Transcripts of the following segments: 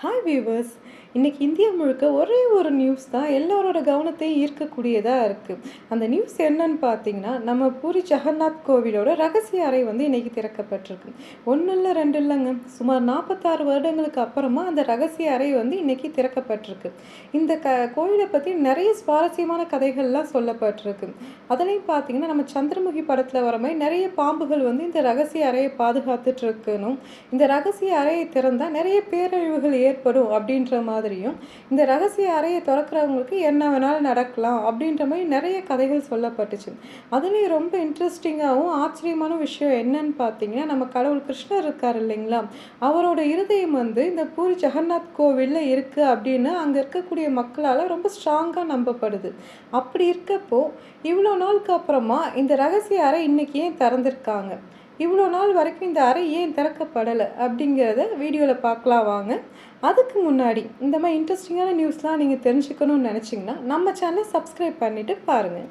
Hi viewers, இன்றைக்கி India முழுக்க ஒரே ஒரு நியூஸ் தான் எல்லோரோட கவனத்தையும் ஈர்க்கக்கூடியதாக இருக்குது அந்த நியூஸ் என்னன்னு பார்த்தீங்கன்னா நம்ம பூரி ஜெகநாத் கோவிலோட ரகசிய அறை வந்து இன்றைக்கி திறக்கப்பட்டிருக்கு. ஒன்றும் இல்லை ரெண்டு இல்லைங்க. சுமார் நாற்பத்தாறு வருடங்களுக்கு அப்புறமா அந்த ரகசிய அறை வந்து இன்றைக்கி திறக்கப்பட்டிருக்கு. இந்த க கோவிலை பற்றி நிறைய சுவாரஸ்யமான கதைகள்லாம் சொல்லப்பட்டிருக்கு. அதுலேயும் பார்த்தீங்கன்னா நம்ம சந்திரமுகி படத்தில் வர மாதிரி நிறைய பாம்புகள் வந்து இந்த ரகசிய அறையை பாதுகாத்துட்ருக்கணும் இந்த ரகசிய அறையை திறந்தால் நிறைய பேரழிவுகள் ஏற்படும் அப்படின்ற மாதிரியும் இந்த ரகசிய அறையை திறக்கிறவங்களுக்கு என்ன வேணாலும் நடக்கலாம் அப்படின்ற மாதிரி நிறைய கதைகள் சொல்லப்பட்டுச்சு. அதுலேயும் ரொம்ப இன்ட்ரெஸ்டிங்காகவும் ஆச்சரியமான விஷயம் என்னன்னு பார்த்தீங்கன்னா நம்ம கடவுள் கிருஷ்ணர் இருக்கார் இல்லைங்களா? அவரோட இருதயம் வந்து இந்த பூரி ஜெகநாத் கோவிலில் இருக்குது அப்படின்னு அங்கே இருக்கக்கூடிய மக்களால் ரொம்ப ஸ்ட்ராங்காக நம்பப்படுது. அப்படி இருக்கப்போ இவ்வளோ நாளுக்கு அப்புறமா இந்த ரகசிய அறை இன்றைக்கி ஏன் திறந்திருக்காங்க? இவ்வளோ நாள் வரைக்கும் இந்த அறை ஏன் திறக்கப்படலை அப்படிங்கிறத வீடியோவில் பார்க்கலாம் வாங்க. அதுக்கு முன்னாடி இந்த மாதிரி இன்ட்ரெஸ்டிங்கான நியூஸ்லாம் நீங்கள் தெரிஞ்சுக்கணும்னு நினச்சிங்கன்னா நம்ம சேனலை சப்ஸ்கிரைப் பண்ணிவிட்டு பாருங்கள்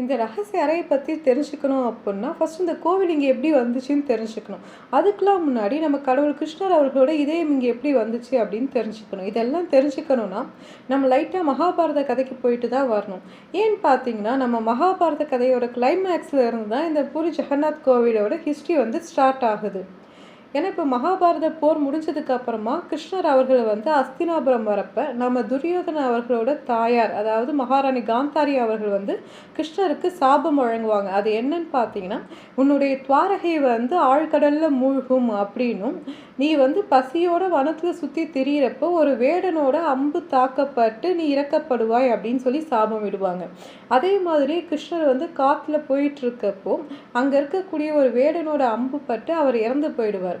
இந்த ரகசிய அறையை பற்றி தெரிஞ்சுக்கணும் அப்படின்னா ஃபர்ஸ்ட் இந்த கோவில் இங்கே எப்படி வந்துச்சுன்னு தெரிஞ்சுக்கணும். அதுக்கெலாம் முன்னாடி நம்ம கடவுள் கிருஷ்ணர் அவர்களோட இதயம் இங்கே எப்படி வந்துச்சு அப்படின்னு தெரிஞ்சுக்கணும். இதெல்லாம் தெரிஞ்சுக்கணும்னா நம்ம லைட்டாக மகாபாரத கதைக்கு போயிட்டு தான் வரணும். ஏன்னு பார்த்தீங்கன்னா நம்ம மகாபாரத கதையோட கிளைமேக்ஸில் இருந்து தான் இந்த பூரி ஜெகநாத் கோவிலோட ஹிஸ்ட்ரி வந்து ஸ்டார்ட் ஆகுது. ஏன்னா இப்போ மகாபாரத போர் முடிஞ்சதுக்கு அப்புறமா கிருஷ்ணர் அவர்கள் வந்து அஸ்தினாபுரம் வரப்ப நம்ம துரியோதன அவர்களோட தாயார் அதாவது மகாராணி காந்தாரி அவர்கள் வந்து கிருஷ்ணருக்கு சாபம் வழங்குவாங்க. அது என்னன்னு பார்த்தீங்கன்னா உன்னுடைய துவாரகை வந்து ஆழ்கடலில் மூழ்கும் அப்படின்னும். நீ வந்து பசியோட வனத்தில் சுற்றி திரியிறப்போ ஒரு வேடனோட அம்பு தாக்கப்பட்டு நீ இறக்கப்படுவாய் அப்படின்னு சொல்லி சாபம் விடுவாங்க. அதே மாதிரி கிருஷ்ணர் வந்து காற்றுல போயிட்டு இருக்கப்போ அங்கே இருக்கக்கூடிய ஒரு வேடனோட அம்பு பட்டு அவர் இறந்து போயிடுவார்.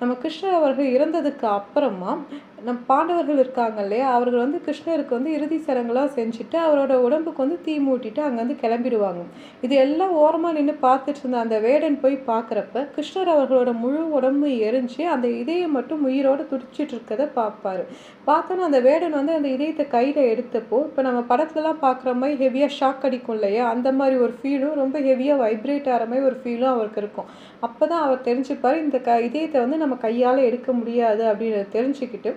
நம்ம கிருஷ்ணர் அவர்கள் இறந்ததுக்கு அப்புறமா நம் பாண்டவர்கள் இருக்காங்க இல்லையா? அவர்கள் வந்து கிருஷ்ணருக்கு வந்து இறுதி சடங்கெல்லாம் செஞ்சுட்டு அவரோட உடம்புக்கு வந்து தீ மூட்டிட்டு அங்கேருந்து கிளம்பிடுவாங்க. இது எல்லாம் ஓரமாக நின்று பார்த்துட்டு இருந்த அந்த வேடன் போய் பார்க்குறப்ப கிருஷ்ணர் அவர்களோட முழு உடம்பு எரிஞ்சு அந்த இதயம் மட்டும் உயிரோடு துடிச்சிட்டு இருக்கதை பார்ப்பாரு. பார்த்தோன்னா அந்த வேடன் வந்து அந்த இதயத்தை கையில் எடுத்தப்போ இப்போ நம்ம படத்துலலாம் பார்க்குற மாதிரி ஹெவியாக ஷாக் அடிக்கும் இல்லையா? அந்த மாதிரி ஒரு ஃபீலும் ரொம்ப ஹெவியாக வைப்ரேட் ஆகிற மாதிரி ஒரு ஃபீலும் அவருக்கு இருக்கும். அப்போ தான் அவர் தெரிஞ்சுப்பார் இந்த க இதயத்தை வந்து நம்ம கையால் எடுக்க முடியாது அப்படின்னு தெரிஞ்சுக்கிட்டு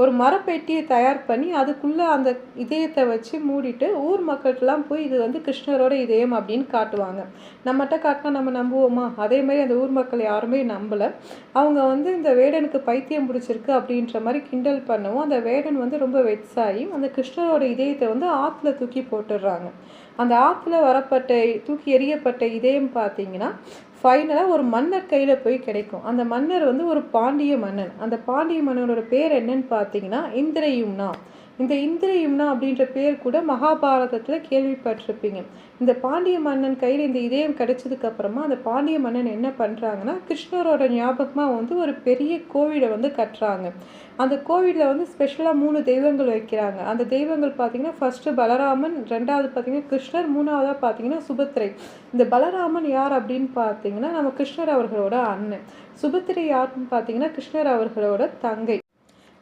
ஒரு மரப்பெட்டியை தயார் பண்ணி அதுக்குள்ளே அந்த இதயத்தை வச்சு மூடிட்டு ஊர் மக்கள்கிட்டலாம் போய் இது வந்து கிருஷ்ணரோட இதயம் அப்படின்னு காட்டுவாங்க. நம்மகிட்ட காட்டினா நம்ம நம்புவோமா? அதே மாதிரி அந்த ஊர் மக்கள் யாருமே நம்பலை. அவங்க வந்து இந்த வேடனுக்கு பைத்தியம் பிடிச்சிருக்கு அப்படின்ற மாதிரி கிண்டல் பண்ணவும் அந்த வேடன் வந்து ரொம்ப வெட்ஸாகி அந்த கிருஷ்ணரோட இதயத்தை வந்து ஆற்றுல தூக்கி போட்டுடுறாங்க. அந்த ஆற்றுல வரப்பட்ட தூக்கி எறியப்பட்ட இதயம் பார்த்தீங்கன்னா ஃபைனலாக ஒரு மன்னர் கையில் போய் கிடைக்கும். அந்த மன்னர் வந்து ஒரு பாண்டிய மன்னன். அந்த பாண்டிய மன்னனோட பேர் என்னன்னு பார்த்தீங்கன்னா இந்திரயும்னா. இந்த இந்திரயும்னா அப்படின்ற பேர் கூட மகாபாரதத்தில் கேள்விப்பட்டிருப்பீங்க. இந்த பாண்டிய மன்னன் கையில் இந்த இதயம் கிடைச்சதுக்கு அப்புறமா அந்த பாண்டிய மன்னன் என்ன பண்ணுறாங்கன்னா கிருஷ்ணரோட ஞாபகமாக வந்து ஒரு பெரிய கோவிலை வந்து கட்டுறாங்க. அந்த கோவிலில் வந்து ஸ்பெஷலாக மூணு தெய்வங்கள் வைக்கிறாங்க. அந்த தெய்வங்கள் பார்த்தீங்கன்னா ஃபர்ஸ்ட்டு பலராமன் ரெண்டாவது பார்த்தீங்கன்னா கிருஷ்ணர் மூணாவதாக பார்த்தீங்கன்னா சுபத்திரை இந்த பலராமன் யார் அப்படின்னு பார்த்தீங்கன்னா நம்ம கிருஷ்ணர் அவர்களோட அண்ணன். சுபத்திரை யாருன்னு பார்த்தீங்கன்னா கிருஷ்ணர் அவர்களோட தங்கை.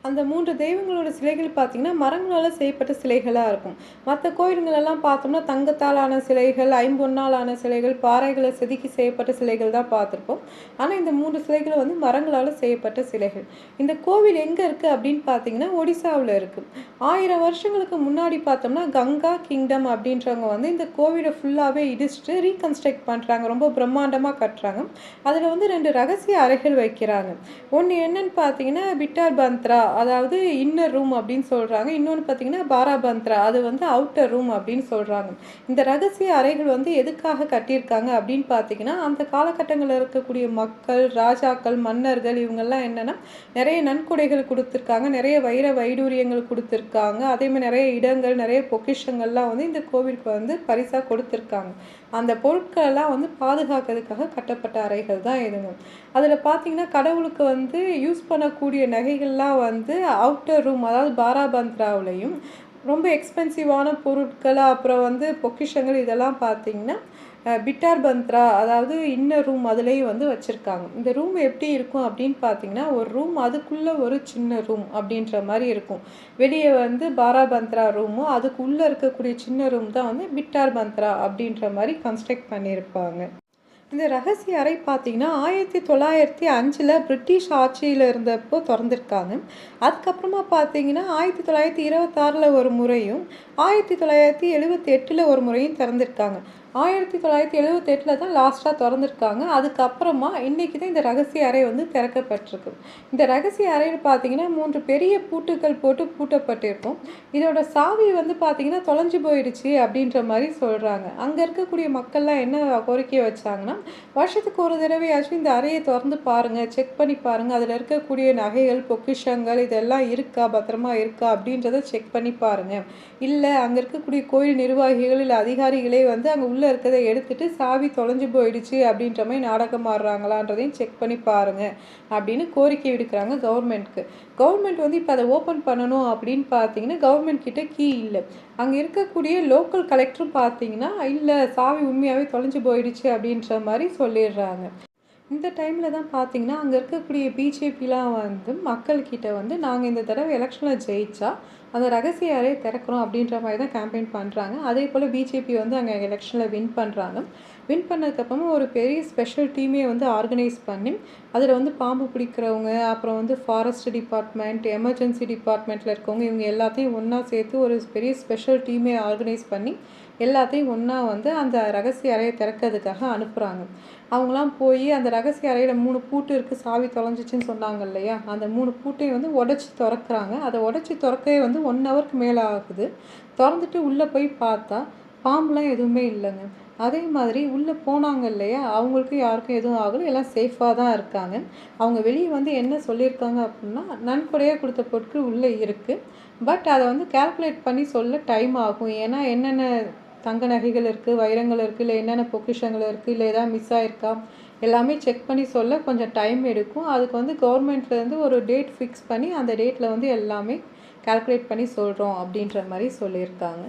அந்த மூன்று தெய்வங்களோட சிலைகள் பார்த்திங்கன்னா மரங்களால் செய்யப்பட்ட சிலைகளாக இருக்கும். மற்ற கோயில்களெல்லாம் பார்த்தோம்னா தங்கத்தாலான சிலைகள் ஐம்பொன்னாலான சிலைகள் பாறைகளை செதுக்கி செய்யப்பட்ட சிலைகள் தான் பார்த்துருப்போம். ஆனால் இந்த மூன்று சிலைகள் வந்து மரங்களால் செய்யப்பட்ட சிலைகள். இந்த கோவில் எங்கே இருக்குது அப்படின்னு பார்த்தீங்கன்னா ஒடிசாவில் இருக்குது ஆயிரம் வருஷங்களுக்கு முன்னாடி பார்த்தோம்னா கங்கா கிங்டம் அப்படின்றவங்க வந்து இந்த கோவிலை ஃபுல்லாகவே இடிச்சுட்டு ரீகன்ஸ்ட்ரக்ட் பண்ணுறாங்க ரொம்ப பிரம்மாண்டமாக கட்டுறாங்க. அதில் வந்து ரெண்டு ரகசிய அறைகள் வைக்கிறாங்க. ஒன்று என்னன்னு பார்த்தீங்கன்னா பிட்டார் பந்த்ரா அதாவது இன்னர் ரூம் அப்படின்னு சொல்கிறாங்க இன்னொன்று பார்த்தீங்கன்னா பாராபந்த்ரா. அது வந்து அவுட்டர் ரூம் அப்படின்னு சொல்கிறாங்க இந்த ரகசிய அறைகள் வந்து எதுக்காக கட்டியிருக்காங்க அப்படின்னு பார்த்தீங்கன்னா அந்த காலகட்டங்களில் இருக்கக்கூடிய மக்கள் ராஜாக்கள் மன்னர்கள் இவங்கெல்லாம் என்னென்னா நிறைய நன்கொடைகள் கொடுத்துருக்காங்க. நிறைய வைர வைடூரியங்கள் கொடுத்துருக்காங்க. அதே மாதிரி நிறைய இடங்கள் நிறைய பொக்கிஷங்கள்லாம் வந்து இந்த கோவிலுக்கு வந்து பரிசாக கொடுத்துருக்காங்க. அந்த பொருட்களெல்லாம் வந்து பாதுகாக்கிறதுக்காக கட்டப்பட்ட அறைகள் தான் இதுங்க. அதில் பார்த்தீங்கன்னா கடவுளுக்கு வந்து யூஸ் பண்ணக்கூடிய நகைகள்லாம் வந்து வந்து அவுட்டர் ரூம் அதாவது பாராபந்த்ராவிலையும் ரொம்ப எக்ஸ்பென்சிவான பொருட்கள் அப்புறம் வந்து பொக்கிஷங்கள் இதெல்லாம் பார்த்தீங்கன்னா பிட்டார் பந்த்ரா அதாவது இன்னர் ரூம் அதுலேயும் வந்து வச்சுருக்காங்க. இந்த ரூம் எப்படி இருக்கும் அப்படின்னு பார்த்தீங்கன்னா ஒரு ரூம் அதுக்குள்ளே ஒரு சின்ன ரூம் அப்படின்ற மாதிரி இருக்கும். வெளியே வந்து பாராபந்த்ரா ரூமும் அதுக்குள்ளே இருக்கக்கூடிய சின்ன ரூம் தான் வந்து பிட்டார் பந்த்ரா அப்படின்ற மாதிரி கன்ஸ்ட்ரக்ட் பண்ணியிருப்பாங்க. இந்த ரகசிய அறை பார்த்தீங்கன்னா ஆயிரத்தி தொள்ளாயிரத்தி அஞ்சில் பிரிட்டிஷ் ஆட்சியில் இருந்தப்போ திறந்திருக்காங்க. அதுக்கப்புறமா பார்த்தீங்கன்னா ஆயிரத்தி தொள்ளாயிரத்தி இருபத்தாறில் ஒரு முறையும் ஆயிரத்தி தொள்ளாயிரத்தி எழுபத்தி எட்டில் ஒரு முறையும் திறந்திருக்காங்க. ஆயிரத்தி தொள்ளாயிரத்தி எழுபத்தெட்டில் தான் லாஸ்ட்டாக திறந்துருக்காங்க. அதுக்கப்புறமா இன்றைக்கி தான் இந்த ரகசிய அறை வந்து திறக்கப்பட்டிருக்கு. இந்த ரகசிய அறையில் பார்த்தீங்கன்னா மூன்று பெரிய பூட்டுக்கள் போட்டு பூட்டப்பட்டிருக்கும். இதோட சாவி வந்து பார்த்திங்கன்னா தொலைஞ்சு போயிடுச்சு அப்படின்ற மாதிரி சொல்கிறாங்க அங்கே இருக்கக்கூடிய மக்கள்லாம் என்ன கோரிக்கை வச்சாங்கன்னா வருஷத்துக்கு ஒரு தடவையாச்சும் இந்த அறையை திறந்து பாருங்கள் செக் பண்ணி பாருங்கள் அதில் இருக்கக்கூடிய நகைகள் பொக்கிஷங்கள் இதெல்லாம் இருக்கா? பத்திரமா இருக்கா? அப்படின்றத செக் பண்ணி பாருங்கள் இல்லை அங்கே இருக்கக்கூடிய கோயில் நிர்வாகிகள் இல்லை அதிகாரிகளே வந்து அங்கே உள்ள இருக்கிறத எடுத்துட்டு சாவி தொலைஞ்சு போயிடுச்சு அப்படின்ற மாதிரி நாடகம் ஆடுறாங்களான்றதையும் செக் பண்ணி பாருங்கள் அப்படின்னு கோரிக்கை விடுக்கிறாங்க கவர்மெண்ட்க்கு கவர்மெண்ட் வந்து இப்போ அதை ஓப்பன் பண்ணணும் அப்படின்னு பார்த்தீங்கன்னா கவர்மெண்ட் கிட்ட கீ இல்லை. அங்கே இருக்கக்கூடிய லோக்கல் கலெக்டரும் பார்த்தீங்கன்னா இல்லை சாவி உண்மையாகவே தொலைஞ்சு போயிடுச்சு அப்படின்ற மாதிரி சொல்லிடுறாங்க. இந்த டைமில் தான் பார்த்தீங்கன்னா அங்கே இருக்கக்கூடிய பிஜேபிலாம் வந்து மக்கள்கிட்ட வந்து நாங்கள் இந்த தடவை எலெக்ஷனில் ஜெயித்தா அந்த ரகசிய அறையை திறக்கிறோம் அப்படின்ற மாதிரி தான் கேம்பெயின் பண்ணுறாங்க அதே போல் பிஜேபி வந்து அங்கே எலெக்ஷனில் வின் பண்ணுறாங்க வின் பண்ணதுக்கப்புறமா ஒரு பெரிய ஸ்பெஷல் டீமே வந்து ஆர்கனைஸ் பண்ணி அதில் வந்து பாம்பு பிடிக்கிறவங்க அப்புறம் வந்து ஃபாரஸ்ட் டிபார்ட்மெண்ட் எமர்ஜென்சி டிபார்ட்மெண்ட்டில் இருக்கவங்க இவங்க எல்லாத்தையும் ஒன்றா சேர்த்து ஒரு பெரிய ஸ்பெஷல் டீமே ஆர்கனைஸ் பண்ணி எல்லாத்தையும் ஒன்றா வந்து அந்த ரகசிய அறையை திறக்கிறதுக்காக அனுப்புகிறாங்க அவங்களாம் போய் அந்த ரகசிய அறையில் மூணு பூட்டு இருக்குது சாவி தொலைஞ்சிச்சின்னு சொன்னாங்க இல்லையா? அந்த மூணு பூட்டையும் வந்து உடச்சி திறக்கிறாங்க. அதை உடச்சி திறக்கவே வந்து ஒன் ஹவருக்கு மேலே ஆகுது. திறந்துட்டு உள்ளே போய் பார்த்தா பாம்புலாம் எதுவுமே இல்லைங்க. அதே மாதிரி உள்ளே போனாங்க இல்லையா? அவங்களுக்கும் யாருக்கும் எதுவும் ஆகலை. எல்லாம் சேஃபாக தான் இருக்காங்க. அவங்க வெளியே வந்து என்ன சொல்லியிருக்காங்க அப்படின்னா நன்கொடையாக கொடுத்த பொருட்கள் உள்ளே இருக்குது பட் அதை வந்து கேல்குலேட் பண்ணி சொல்ல டைம் ஆகும். ஏன்னா என்னென்ன தங்க நகைகள் இருக்குது வைரங்கள் இருக்குது இல்லை என்னென்ன பொக்கிஷங்கள் இருக்குது இல்லை எதாவது மிஸ் ஆகிருக்கா எல்லாமே செக் பண்ணி சொல்ல கொஞ்சம் டைம் எடுக்கும். அதுக்கு வந்து கவர்மெண்ட்லேருந்து ஒரு டேட் ஃபிக்ஸ் பண்ணி அந்த டேட்டில் வந்து எல்லாமே கால்குலேட் பண்ணி சொல்கிறோம் அப்படின்ற மாதிரி சொல்லியிருக்காங்க.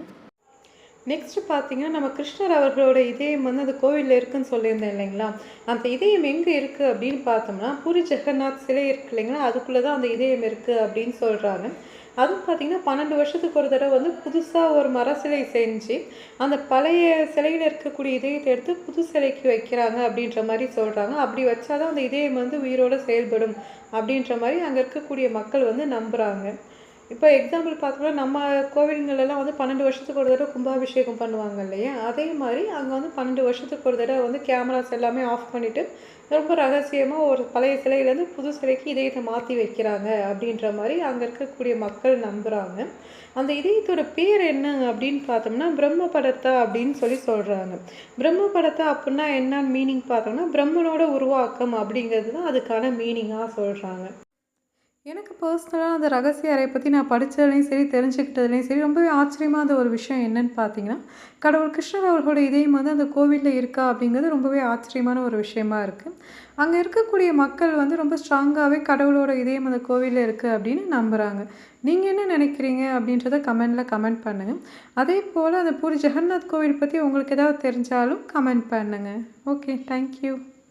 நெக்ஸ்ட்டு பார்த்தீங்கன்னா நம்ம கிருஷ்ணர் அவர்களோட இதயம் வந்து அந்த கோவிலில் இருக்குன்னு சொல்லியிருந்தேன் இல்லைங்களா? அந்த இதயம் எங்கே இருக்குது அப்படின்னு பார்த்தோம்னா பூரி ஜெகநாத் சிலை இருக்கு இல்லைங்களா? அதுக்குள்ளே தான் அந்த இதயம் இருக்குது அப்படின்னு சொல்கிறாங்க அதுவும் பார்த்திங்கன்னா பன்னெண்டு வருஷத்துக்கு ஒரு தடவை வந்து புதுசாக ஒரு மர சிலை செஞ்சு அந்த பழைய சிலையில் இருக்கக்கூடிய இதயத்தை எடுத்து புது சிலைக்கு வைக்கிறாங்க அப்படின்ற மாதிரி சொல்கிறாங்க அப்படி வச்சாதான் அந்த இதயம் வந்து உயிரோடு செயல்படும் அப்படின்ற மாதிரி அங்கே இருக்கக்கூடிய மக்கள் வந்து நம்புகிறாங்க இப்போ எக்ஸாம்பிள் பார்த்தோம்னா நம்ம கோவில்களெல்லாம் வந்து பன்னெண்டு வருஷத்துக்கு ஒரு தடவை கும்பாபிஷேகம் பண்ணுவாங்க இல்லையா? அதே மாதிரி அங்கே வந்து பன்னெண்டு வருஷத்துக்கு ஒரு தடவை வந்து கேமராஸ் எல்லாமே ஆஃப் பண்ணிவிட்டு ரொம்ப ரகசியமாக ஒரு பழைய சிலையிலேருந்து புது சிலைக்கு இதயத்தை மாற்றி வைக்கிறாங்க அப்படின்ற மாதிரி அங்கே இருக்கக்கூடிய மக்கள் நம்புகிறாங்க அந்த இதயத்தோட பேர் என்ன அப்படின்னு பார்த்தோம்னா பிரம்ம படத்தா அப்படின்னு சொல்லி சொல்கிறாங்க பிரம்ம படத்தா அப்படின்னா என்ன மீனிங் பார்த்தோம்னா பிரம்மனோட உருவாக்கம் அப்படிங்கிறது தான் அதுக்கான மீனிங்காக சொல்கிறாங்க எனக்கு பர்சனலாக அந்த ரகசிய அறையை பற்றி நான் படித்ததுலேயும் சரி தெரிஞ்சுக்கிட்டதுலேயும் சரி ரொம்பவே ஆச்சரியமாக அந்த ஒரு விஷயம் என்னன்னு பார்த்தீங்கன்னா கடவுள் கிருஷ்ணர் அவர்களோட இதயம் வந்து அந்த கோவிலில் இருக்கா அப்படிங்கிறது ரொம்பவே ஆச்சரியமான ஒரு விஷயமா இருக்குது அங்கே இருக்கக்கூடிய மக்கள் வந்து ரொம்ப ஸ்ட்ராங்காகவே கடவுளோட இதயம் அந்த கோவிலில் இருக்குது அப்படின்னு நம்புகிறாங்க நீங்கள் என்ன நினைக்கிறீங்க அப்படின்றத கமெண்டில் கமெண்ட் பண்ணுங்கள் அதே போல் அந்த பூரி ஜெகநாத் கோவில் பற்றி உங்களுக்கு ஏதாவது தெரிஞ்சாலும் கமெண்ட் பண்ணுங்கள் ஓகே தேங்க்யூ